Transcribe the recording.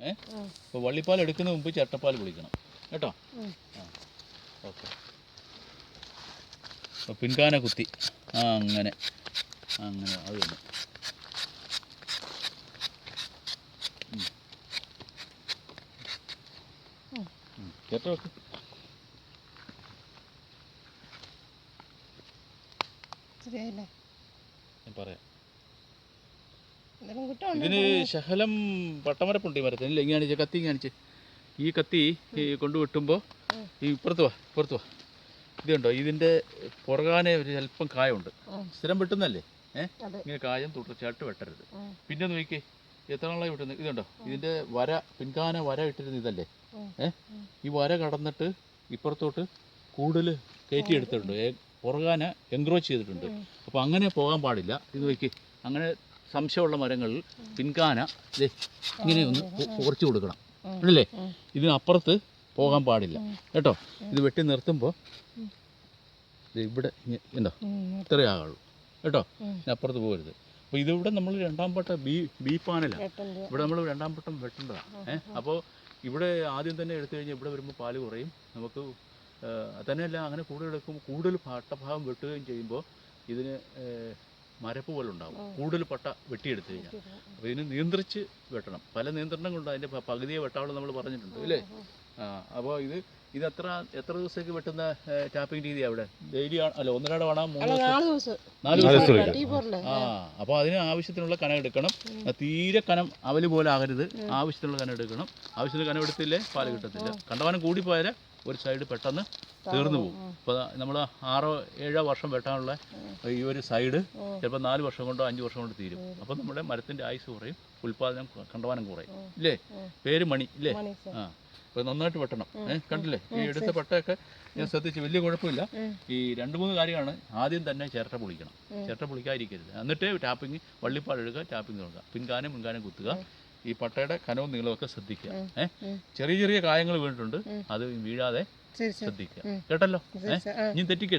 ഏ? അപ്പോൾ വള്ളിപ്പാൽ എടുക്കുന്ന മുമ്പ് ചിരട്ടപ്പാൽ പൊളിക്കണം കേട്ടോ. ആ. ഓക്കെ. അപ്പോൾ പിൻകാന കുത്തി. ആ അങ്ങനെ. അങ്ങനെ അത് തന്നെ. കേട്ടോ? ശരിയായില്ലേ ഞാൻ പറയാം. ഇതിന് ശകലം പട്ടമരപ്പുണ്ട് ഈ മരത്തിന്. ഇല്ല ഇങ്ങനെ കാണിച്ച് കത്തി കാണിച്ച്. ഈ കത്തി ഈ കൊണ്ട് വെട്ടുമ്പോൾ. ഈ ഇപ്പുറത്ത് വാ ഇപ്പുറത്ത് വാ. ഇതുണ്ടോ ഇതിന്റെ പുറകാനെ ഒരു അല്പം കായമുണ്ട്. സ്ഥിരം വെട്ടുന്നല്ലേ ഏഹ് ഇങ്ങനെ കായം തുടർച്ചയായിട്ട് വെട്ടരുത്. പിന്നെ നോക്കിക്കേ. എത്ര നാളായി വെട്ടുന്നത്? ഇതുണ്ടോ ഇതിന്റെ വര പിൻകാന വര ഇട്ടിരുന്ന ഇതല്ലേ? ഏഹ് ഈ വര കടന്നിട്ട് ഇപ്പുറത്തോട്ട് കൂടുതൽ കയറ്റി എടുത്തിട്ടുണ്ട്. ഏ- പുറകാന എൻക്രോച്ച് ചെയ്തിട്ടുണ്ട്. അപ്പോൾ അങ്ങനെ പോകാൻ പാടില്ല. ഇത് നോക്കി അങ്ങനെ സംശയമുള്ള മരങ്ങളിൽ പിൻകാന ഇങ്ങനെ ഒന്ന് കുറച്ച് കൊടുക്കണം. അല്ലേ? ഇതിനപ്പുറത്ത് പോകാൻ പാടില്ല. കേട്ടോ? ഇത് വെട്ടി നിർത്തുമ്പോൾ ഇവിടെ എന്തോ ഇത്രയേ ആകുള്ളൂ. കേട്ടോ? അപ്പുറത്ത് പോകരുത്. അപ്പോൾ ഇതിവിടെ നമ്മൾ രണ്ടാം പട്ടം ബി ബി പാനലാണ് ഇവിടെ നമ്മൾ രണ്ടാം പട്ടം വെട്ടേണ്ടതാണ് ഏഹ് അപ്പോൾ ഇവിടെ ആദ്യം തന്നെ എടുത്തു കഴിഞ്ഞാൽ ഇവിടെ വരുമ്പോൾ പാൽ കുറയും. നമുക്ക് തന്നെയല്ല അങ്ങനെ കൂടുതൽ എടുക്കും കൂടുതൽ പട്ടഭാഗം വെട്ടുകയും ചെയ്യുമ്പോൾ ഇതിന് മരപ്പ് പോലെ ഉണ്ടാവും കൂടുതൽ പട്ട വെട്ടിയെടുത്തു കഴിഞ്ഞാൽ. അപ്പോൾ ഇതിന് നിയന്ത്രിച്ച് വെട്ടണം. പല നിയന്ത്രണങ്ങളുണ്ട്. അതിന്റെ പകുതിയെ വെട്ടാവുള്ളൂ നമ്മൾ പറഞ്ഞിട്ടുണ്ട്. അല്ലേ ആ അപ്പോൾ ഇത് ഇത് എത്ര എത്ര ദിവസത്തേക്ക് വെട്ടുന്ന ടാപ്പിംഗ് രീതി അവിടെ? ഡെയിലി അല്ല ഒന്നരാടെ വേണം മൂന്ന് ദിവസം. നാല് ആ അപ്പോൾ അതിന് ആവശ്യത്തിനുള്ള കനം എടുക്കണം. തീരെ കനം അവൽ പോലെ ആകരുത്. ആവശ്യത്തിനുള്ള കനം എടുക്കണം. ആവശ്യത്തിന് കനം എടുത്തില്ലേ പാൽ കിട്ടത്തില്ല. കൂടി കൂടിപ്പോയാൽ ഒരു സൈഡ് പെട്ടെന്ന് തീർന്നു പോകും. അപ്പോൾ നമ്മൾ ആറോ ഏഴോ വർഷം വെട്ടാനുള്ള ഈ ഒരു സൈഡ് ചിലപ്പോൾ നാല് വർഷം കൊണ്ടോ അഞ്ച് വർഷം കൊണ്ടോ തീരും. അപ്പോൾ നമ്മുടെ മരത്തിന്റെ ആയുസ് കുറയും ഉൽപാദനം കണ്ടവാനം കുറയും. ഇല്ലേ? പേര് മണി ഇല്ലേ? ആ അപ്പോൾ നന്നായിട്ട് വെട്ടണം. ഏഹ് കണ്ടില്ലേ? ഈ എടുത്ത പട്ടയൊക്കെ ഞാൻ ശ്രദ്ധിച്ച് വലിയ കുഴപ്പമില്ല. ഈ രണ്ട് മൂന്ന് കാര്യമാണ് ആദ്യം തന്നെ ചിരട്ട പൊളിക്കണം. ചിരട്ട പൊളിക്കാതിരിക്കരുത്. എന്നിട്ട് ടാപ്പിംഗ് വള്ളിപ്പാൽ എടുക്കുക ടാപ്പിംഗ് തുടങ്ങുക. പിൻകാനം മുൻകാനം കുത്തുക. ഈ പട്ടയുടെ കനവും നീളമൊക്കെ ശ്രദ്ധിക്കുക. ഏഹ് ചെറിയ ചെറിയ കായങ്ങൾ വീണിട്ടുണ്ട്. അത് വീഴാതെ ശരി ശരി. ശ്രദ്ധിക്കുക. കേട്ടല്ലോ? ഏഹ് ഇനി തെറ്റിക്കരുത്